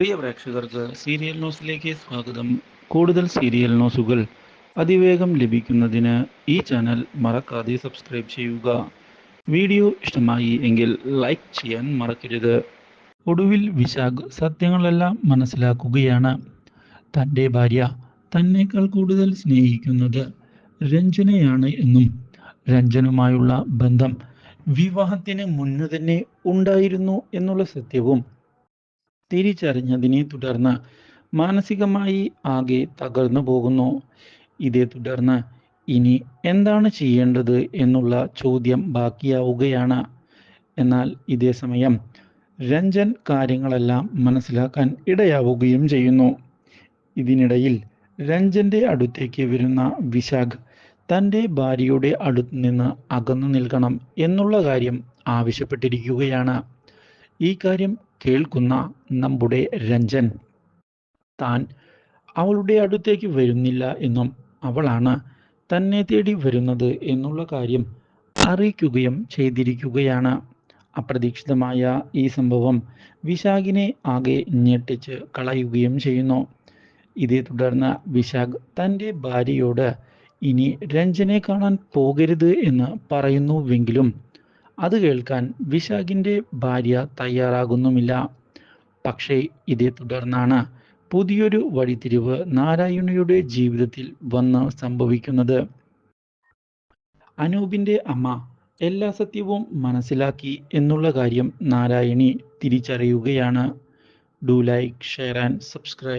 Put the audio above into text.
പ്രിയ പ്രേക്ഷകർക്ക് സീരിയൽ ന്യൂസിലേക്ക് സ്വാഗതം. കൂടുതൽ സീരിയൽ ന്യൂസുകൾ അതിവേഗം ലഭിക്കുന്നതിന് ഈ ചാനൽ മറക്കാതെ സബ്സ്ക്രൈബ് ചെയ്യുക. വീഡിയോ ഇഷ്ടമായി എങ്കിൽ ലൈക്ക് ചെയ്യാൻ മറക്കരുത്. ഒടുവിൽ വിശാഖ് സത്യങ്ങളെല്ലാം മനസ്സിലാക്കുകയാണ്. തന്റെ ഭാര്യ തന്നേക്കാൾ കൂടുതൽ സ്നേഹിക്കുന്നത് രഞ്ജനയാണ് എന്നും രഞ്ജനുമായുള്ള ബന്ധം വിവാഹത്തിന് മുന്നു തന്നെ ഉണ്ടായിരുന്നു എന്നുള്ള സത്യവും തിരിച്ചറിഞ്ഞതിനെ തുടർന്ന് മാനസികമായി ആകെ തകർന്നു പോകുന്നു. ഇതേ തുടർന്ന് ഇനി എന്താണ് ചെയ്യേണ്ടത് എന്നുള്ള ചോദ്യം ബാക്കിയാവുകയാണ്. എന്നാൽ ഇതേ സമയം രഞ്ജൻ കാര്യങ്ങളെല്ലാം മനസ്സിലാക്കാൻ ഇടയാവുകയും ചെയ്യുന്നു. ഇതിനിടയിൽ രഞ്ജന്റെ അടുത്തേക്ക് വരുന്ന വിശാഖ് തന്റെ ഭാര്യയുടെ അടുത്ത് നിന്ന് അകന്നു നിൽക്കണം എന്നുള്ള കാര്യം ആവശ്യപ്പെട്ടിരിക്കുകയാണ്. ഈ കാര്യം കേൾക്കുന്ന നമ്മുടെ രഞ്ജൻ. താൻ അവളുടെ അടുത്തേക്ക് വരുന്നില്ല എന്നും അവളാണ് തന്നെ തേടി വരുന്നത് എന്നുള്ള കാര്യം അറിയിക്കുകയും ചെയ്തിരിക്കുകയാണ്. അപ്രതീക്ഷിതമായ ഈ സംഭവം വിശാഖിനെ ആകെ ഞെട്ടിച്ച് കളയുകയും ചെയ്യുന്നു. ഇതേ തുടർന്ന് വിശാഖ് തന്റെ ഭാര്യയോട് ഇനി രഞ്ജനെ കാണാൻ പോകരുത് എന്ന് പറയുന്നുവെങ്കിലും അത് കേൾക്കാൻ വിശാഖിന്റെ ഭാര്യ തയ്യാറാകുന്നുമില്ല. പക്ഷേ ഇതേ തുടർന്നാണ് പുതിയൊരു വഴിത്തിരിവ് നാരായണിയുടെ ജീവിതത്തിൽ വന്ന് സംഭവിക്കുന്നത്. അനൂപിന്റെ അമ്മ എല്ലാ സത്യവും മനസ്സിലാക്കി എന്നുള്ള കാര്യം Narayani തിരിച്ചറിയുകയാണ്. Do like share and subscribe.